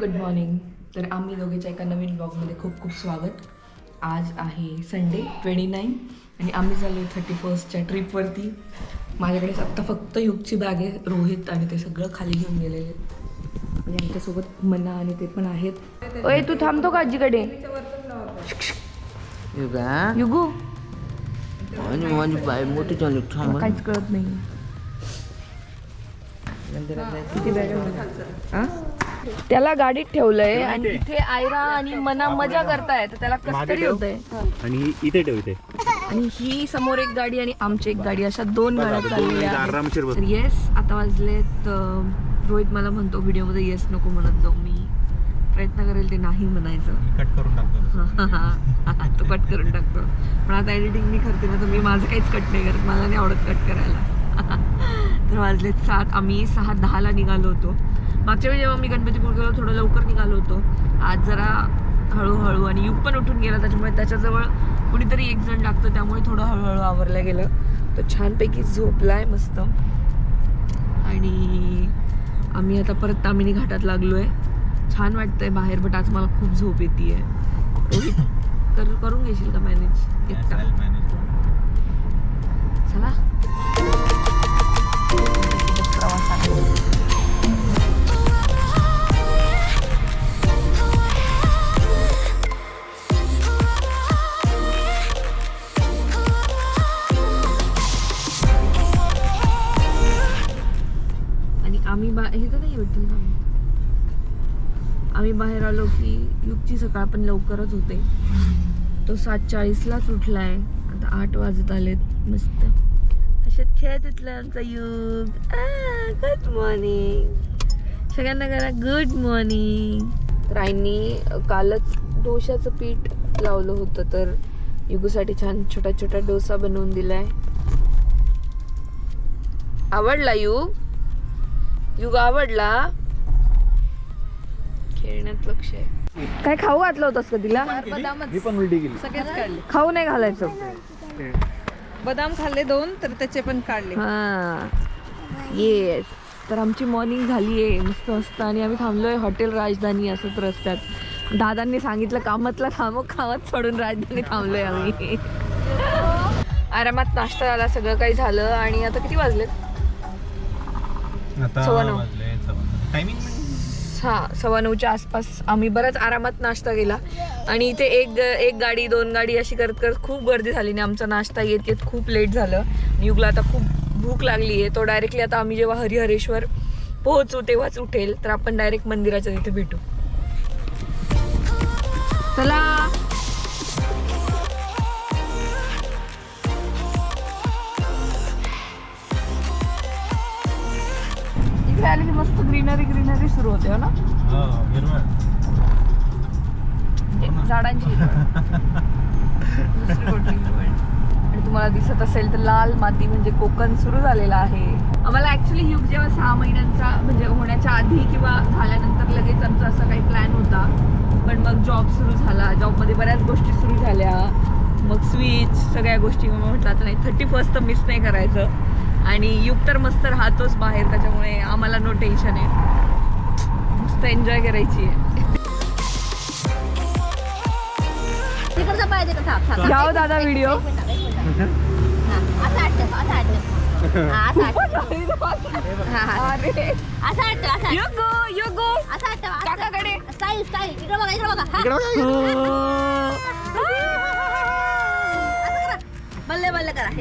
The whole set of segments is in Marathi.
गुड मॉर्निंग तर आम्ही दोघेच्या एका नवीन ब्लॉगमध्ये खूप खूप स्वागत. आज आहे संडे ट्वेंटी नाईन आणि आम्ही चाललो आहे थर्टी फर्स्टच्या ट्रिपवरती माझ्याकडे आत्ता फक्त युगची बॅग आहे रोहित आणि ते सगळं खाली घेऊन गेलेले. आहेत आणि आमच्यासोबत मना आणि ते पण आहेत. ओय तू थांबतो का आजीकडे? युगा युगू. आणि माझी पाय मोठी झाली थांब. काहीच कळत नाही. किती बॅग त्याला गाडीत ठेवलंय आणि तिथे आयरा आणि मना मजा करताय तर त्याला कस तरी होतंय. आणि ही इथे ठेवते आणि ही समोर एक गाडी आणि आमची एक गाडी. अशा दोन गाड्या चाललेल्या येस आता वाजलेत रोहित मला म्हणतो व्हिडिओमध्ये येस नको म्हणत जाऊ. मी प्रयत्न करेल ते नाही म्हणायचं. कट करून टाकतो. तो कट करून टाकतो. पण आता एडिटिंग मी करते ना तर मी माझं काहीच कट नाही करत. मला नाही आवडत कट करायला. तर वाजलेत सात. आम्ही सहा दहाला निघालो होतो. मागच्या वेळी जेव्हा मी गणपतीपूर गेलो थोडं लवकर निघालो होतो. आज जरा हळूहळू आणि युग पण उठून गेला त्याच्यामुळे त्याच्याजवळ कुणीतरी एक जण लागतं त्यामुळे थोडं हळूहळू आवरलं गेलं. तो छानपैकी झोपलाय मस्त. आणि आम्ही आता परत तामिनी घाटात लागलोय. छान वाटतंय बाहेर बट आज मला खूप झोप येते रोहित तर करून घेशील का मॅनेज एकटा? चला. आम्ही बा हे तर नाही भेटतील का? आम्ही बाहेर आलो की युगची सकाळ पण लवकरच होते. तो सात चाळीसलाच उठलाय. आता आठ वाजत आलेत. मस्त. अशात खेळत उठला आमचा युग. गुड मॉर्निंग सगळ्यांना करा गुड मॉर्निंग तर आईनी कालच डोशाचं पीठ लावलं होतं तर युगूसाठी छान छोटा छोटा डोसा बनवून दिलाय. आवडला युग? युग आवडला. खेळण्यात लक्ष आहे. काय खाऊ घातलं होतंस का तिला? मी पण उलटी गेली सगळेच काढले. खाऊ नाही घालायचं. बदाम खाल्ले दोन तर त्याचे पण काढले. हा. येस तर आमची मॉर्निंग झाली आहे मस्त मस्त. आणि आम्ही थांबलोय हॉटेल राजधानी असंच रस्त्यात. दादांनी सांगितलं कामातला थांबव कामात सोडून राजधानी थांबलोय आम्ही. आरामात नाश्ता झाला सगळं काही झालं. आणि आता किती वाजलेत? सव्वा नऊ. टायमिंग हा सव्वा नऊच्या आसपास आम्ही बराच आरामात नाश्ता केला. आणि इथे एक एक गाडी दोन गाडी अशी करत करत खूप गर्दी झाली आणि आमचा नाश्ता येत येत खूप लेट झालं. युगला आता खूप भूक लागली आहे. तो डायरेक्टली आता आम्ही जेव्हा हरिहरेश्वर पोहोचू तेव्हाच उठेल. तर आपण डायरेक्ट मंदिराच्या तिथे भेटू. चला. आले की मस्त ग्रीनरी ग्रीनरी सुरू होते हो ना? झाडांची. दुसरी कुठली हिरवळ. आणि तुम्हाला दिसत असेल तर लाल माती म्हणजे कोकण सुरू झालेला आहे. आम्हाला ऍक्च्युली युग जेव्हा सहा महिन्यांचा म्हणजे होण्याच्या आधी किंवा झाल्यानंतर लगेच आमचा असा काही प्लॅन होता. पण मग जॉब सुरू झाला. जॉबमध्ये बऱ्याच गोष्टी सुरू झाल्या. मग स्विच सगळ्या गोष्टी. म्हटलं आता नाही थर्टी फर्स्ट तर मिस नाही करायचं. आणि युग तर मस्त राहतोच बाहेर त्याच्यामुळे आम्हाला नो टेन्शन आहे. मस्त एन्जॉय करायची आहे. दादा व्हिडिओ असं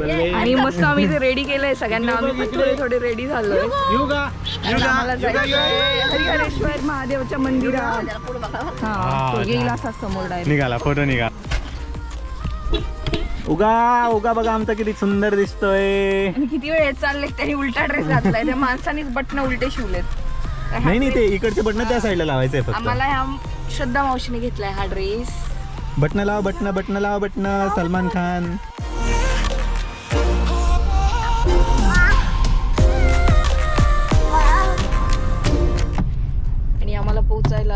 आणि मस्त आम्ही ते रेडी केलंय सगळ्यांना. आम्ही थोडे थोडे रेडी आम्हाला जायचंय. हरिहरेश्वर महादेवच्या मंदिरात. जरा पुढं बघा. हा तो येईल असा समोर डायरेक्ट निघाला फोटो निघा. उगा उगा बघा आमचा किती सुंदर दिसतोय. आणि किती वेळ चालले त्यांनी उलटा ड्रेस घातलाय. त्या माणसानीच बटन उलटे शिवलेत. हा नाही नाही ते इकडचे बटन त्या साईडला लावायचंय फक्त. आम्हाला ह्या श्रद्धा मावशीने घेतलाय हा ड्रेस बटन लावा बटन बटन लावा बटन सलमान खान.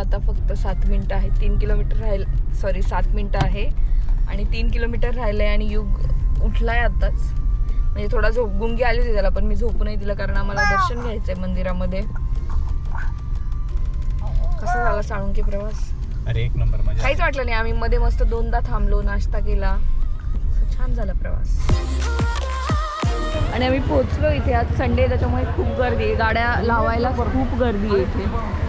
आता फक्त सात मिनिटं आहे तीन किलोमीटर राहील सॉरी सात मिनिटं आहे. आणि तीन किलोमीटर राहिलंय आणि युग उठलाय आताच. म्हणजे थोडा झोप गुंगी आली होती त्याला पण मी झोपू नाही दिलं कारण आम्हाला दर्शन घ्यायचंय मंदिरामध्ये. कसा झाला साळुंके प्रवास? अरे एक नंबर मजा काहीच वाटलं नाही. आम्ही मध्ये मस्त दोनदा थांबलो नाश्ता केला. छान झाला प्रवास. आणि आम्ही पोहोचलो इथे आज संडे त्याच्यामुळे खूप गर्दी आहे. गाड्या लावायला खूप गर्दी आहे इथे.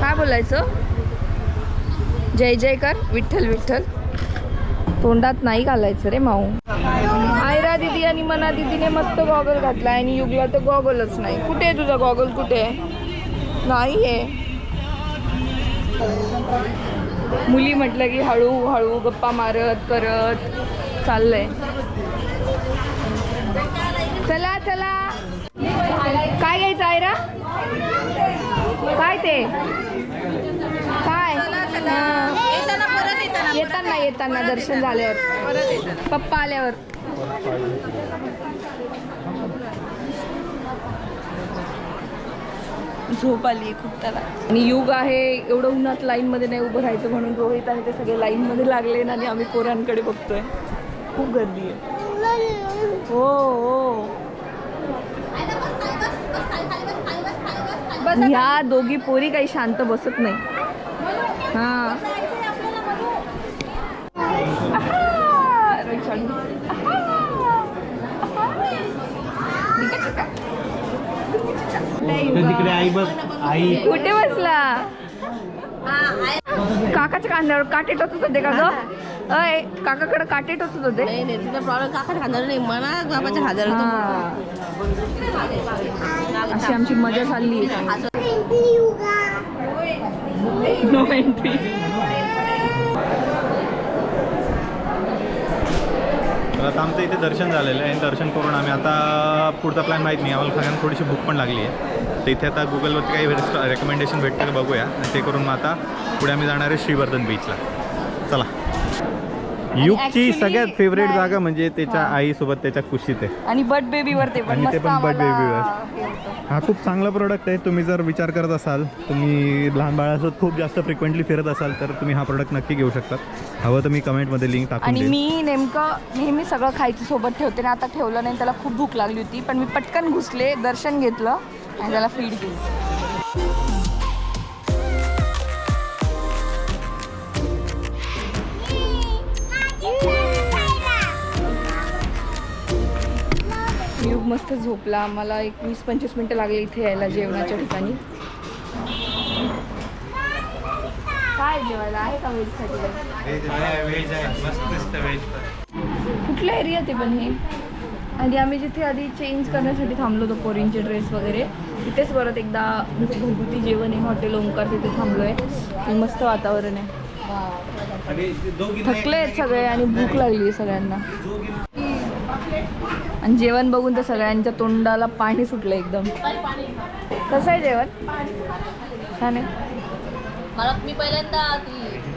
काय बोलायचं? जय जय कर विठ्ठल विठ्ठल. तोंडात नाही घालायचं रे माऊ. आयरा दिदी आणि मना दिदीने मस्त गॉगल घातला आणि युगला तर गॉगलच नाही. कुठे आहे तुझा गॉगल कुठे आहे? नाही आहे. मुली म्हटलं की हळूहळू गप्पा मारत करत. चाललंय. चला चला काय घ्यायचं आयरा काय ते. काय. येताना येताना दर्शन झाल्यावर. पप्पा आल्यावर. झोप आली खूप त्याला. आणि युग आहे एवढं उन्हात लाईन मध्ये नाही उभं राहायचं म्हणून रोहित आणि ते सगळे लाईन मध्ये लागले ना आणि आम्ही पोरांकडे बघतोय. खूप गर्दी आहे. हो हो. ह्या दोघी पोरी काही शांत बसत नाही. हा. तिकडे आई बस आई. कुठे बसला? काकाच्या कांद्यावर काटे टोचत होते का ग? अय काकाकडे काटे टोचत होते. नाही नाही तुझा प्रॉब्लेम काकाच खाणार नाही बाबाच्या. अशी आमची मजा चालली. नो एंट्री तर आता आमचं इथे दर्शन झालेलं आहे आणि दर्शन करून आम्ही आता पुढचा प्लॅन माहीत नाही. आम्हाला खाण्यात थोडीशी भूक पण लागली आहे. तर इथे आता गुगलवरती काही रेकमेंडेशन भेटतं का बघूया. आणि ते करून मग आता पुढे आम्ही जाणार आहे श्रीवर्धन बीचला चला. युगची सगळ्यात फेवरेट. जागा म्हणजे त्याच्या. आईसोबत त्याच्या कुशीत आहे. आणि बट बेबीवर ते पण आणि ते पण आम्हाला Baby हे खूप चांगला प्रोडक्ट आहे. तुम्ही जर विचार करत असाल तुम्ही लहान बाळासोबत खूप जास्त फ्रिक्वेंटली फिरत असाल तर तुम्ही हा प्रोडक्ट नक्की घेऊ शकतात हवं तर मी कमेंटमध्ये लिंक टाकून आणि देईन. मी नेमकं नेहमी सगळं खायचं सोबत ठेवते. ना आता ठेवलं नाही त्याला खूप भूक लागली होती. पण मी पटकन घुसले दर्शन घेतलं आणि त्याला फीड केली. मस्त झोपला. आम्हाला एक वीस पंचवीस मिनटं लागली इथे यायला जेवणाच्या ठिकाणी. काय जेवायला? आहे का व्हेजसाठी कुठला एरिया ते पण हे? आणि आम्ही जिथे आधी चेंज करण्यासाठी थांबलो होतो पोरींचे ड्रेस वगैरे तिथेच परत एकदा म्हणजे घरगुती जेवण आहे हॉटेल ओंकार तिथे थांबलो आहे मस्त वातावरण आहे. थकले आहेत सगळे आणि भूक लागली आहे सगळ्यांना. आणि जेवण बघून तर सगळ्यांच्या तोंडाला पाणी सुटलं एकदम. कसं आहे जेवण? छान आहे. मला मी पहिल्यांदा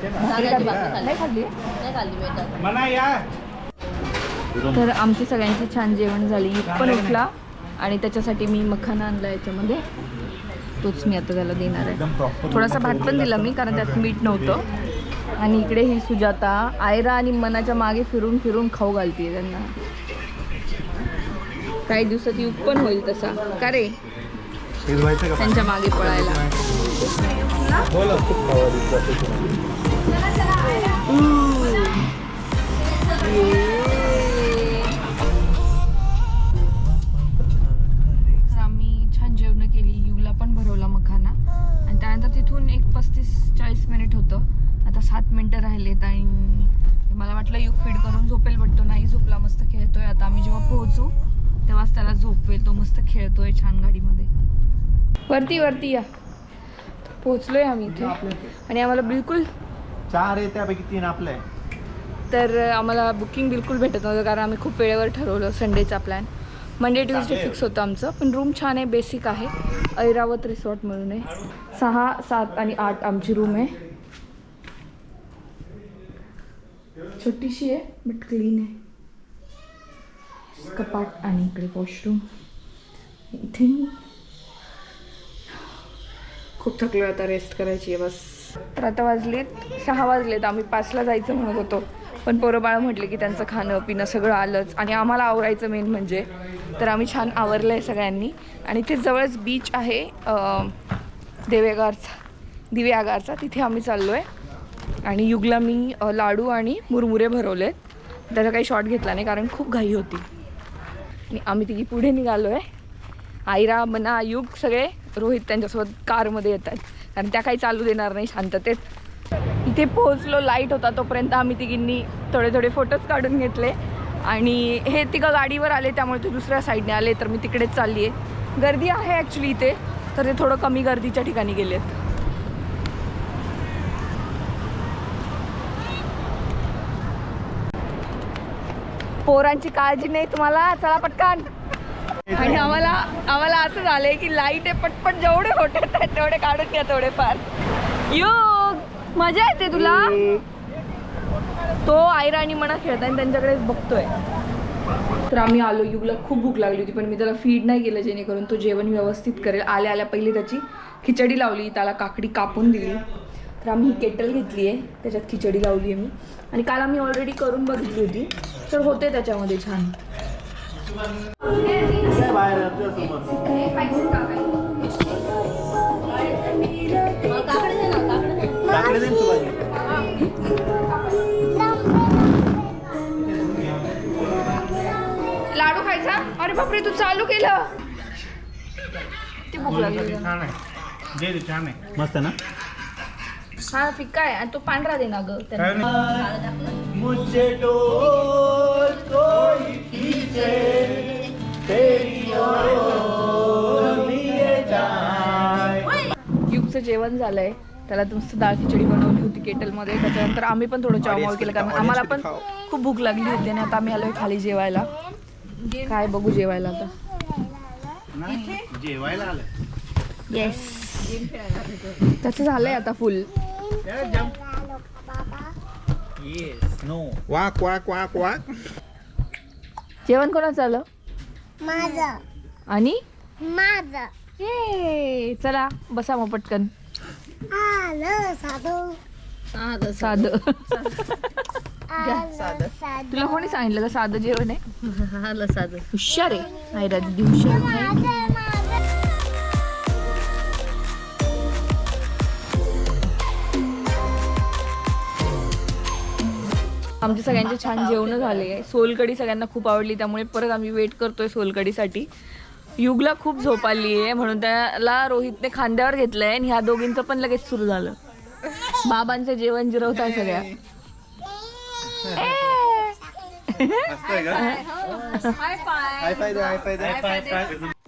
नाही खाल्ली? नाही खाल्ली तर आमची सगळ्यांची छान जेवण झाली. पण उठला. आणि त्याच्यासाठी मी मखाना आणला याच्यामध्ये. तोच मी आता त्याला देणार आहे. थोडासा भात पण दिला मी कारण त्यात मीठ नव्हतं. आणि इकडे ही सुजाता आयरा आणि मनाच्या मागे फिरून फिरून खाऊ घालते त्यांना. काही दिवसात युग पण होईल तसा. का रे? त्यांच्या मागे पळायला. तर आम्ही छान जेवण केली. युगला पण भरवला मखाना. आणि त्यानंतर तिथून एक पस्तीस चाळीस मिनिट होतं. आता सात मिनटं राहिलेत आणि मला वाटलं युग फीड करून झोपेल बट तो नाही झोपला. मस्त खेळतोय. आता आम्ही जेव्हा पोहोचू तेव्हाच त्याला झोपेल तो मस्त खेळतोय छान गाडीमध्ये. वरती वरती या. पोहोचलोय आम्ही इथे. आणि आम्हाला बिलकुल चार आहे त्यापैकी तीन आपले तर आम्हाला बुकिंग बिलकुल भेटत नव्हतं कारण आम्ही खूप वेळेवर ठरवलं संडेचा प्लॅन मंडे ट्युजडे फिक्स होतं आमचं. पण रूम छान आहे बेसिक आहे. ऐरावत रिसॉर्ट म्हणून आहे. सहा सात आणि आठ आमची रूम आहे. छोटीशी आहे बट क्लीन आहे. कपाट आणि इकडे वॉशरूम इथे खूप थकलो आता रेस्ट करायची आहे बस. तर आता वाजलेत सहा वाजलेत. आम्ही पाचला जायचं म्हणत होतो. पण पोरं बाळ म्हटले की त्यांचं खाणं पिणं सगळं आलंच. आणि आम्हाला आवरायचं मेन म्हणजे. तर आम्ही छान आवरलं आहे सगळ्यांनी. आणि इथे जवळच बीच आहे देवेगारचा दिवे आगारचा तिथे आम्ही चाललो आहे आणि युगला मी लाडू आणि मुरमुरे भरवलेत. त्याचा काही शॉट घेतला नाही कारण खूप घाई होती. आम्ही तिघी पुढे निघालो आहे आईरा मना युग सगळे रोहित त्यांच्यासोबत कारमध्ये येतात. कारण त्या काही चालू देणार नाही शांततेत. इथे पोहोचलो लाइट होता तोपर्यंत आम्ही तिघींनी थोडे थोडे फोटोज काढून घेतले. आणि हे तिघं गाडीवर आले त्यामुळे ते दुसऱ्या साईडने आले तर मी तिकडेच चालली आहे गर्दी आहे ॲक्च्युली इथे तर ते थोडं कमी गर्दीच्या ठिकाणी गेले आहेत पोरांची काळजी नाही तुम्हाला? चला पटकन. आणि आम्हाला आम्हाला असं झालंय की लाइट आहे पटपट जेवढे फोटो आहेत तेवढे काढून घ्या थोडेफार. योग मजा येते तुला? तो आयरा आणि मना खेळताय आणि त्यांच्याकडेच बघतोय. तर आम्ही आलो युगला खूप भूक लागली होती पण मी त्याला फीड नाही केलं जेणेकरून तो जेवण व्यवस्थित करेल. आल्या आल्या पहिले त्याची खिचडी लावली त्याला काकडी कापून दिली. तर आम्ही ही केटल घेतली आहे. त्याच्यात खिचडी लावली आहे मी. आणि काल आम्ही ऑलरेडी करून बघितली होती. तर होते त्याच्यामध्ये छान. लाडू खायचा? अरे बापरे तू चालू केलं. ते भूक लागली छान आहे मस्त ना? हा फिक्का आहे आणि तो पांढरा दे ना ग त्यांना. युगचं जेवण झालंय. त्याला मस्त डाळ खिचडी बनवली होती केटलमध्ये. त्याच्यानंतर आम्ही पण थोडं चावमाव केलं कारण आम्हाला पण खूप भूक लागली होती आणि आता आम्ही आलोय खाली जेवायला. काय बघू जेवायला आता. जेवायला आलं येस त्याचं झालंय आता फुल जेवण कोणाचं आलं माझं. आणि? माझं. ये चला बसा मग पटकन. आलं साधू. साधं साधं. आलं साधू. तुला कोणी सांगितलं का साधं जेवण आहे? आलं साधं. हुशार आहे. नाही राजदी हुशार माझं. आमचे सगळ्यांचे छान जेवण झाले. सोलकडी सगळ्यांना खूप आवडली त्यामुळे परत आम्ही वेट करतोय सोलकडीसाठी युगला खूप झोप आली आहे म्हणून त्याला रोहितने खांद्यावर घेतलंय आणि ह्या दोघींचं पण लगेच सुरू झालं. बाबांचं जेवण जिरवत आहे सगळ्या हाय फाय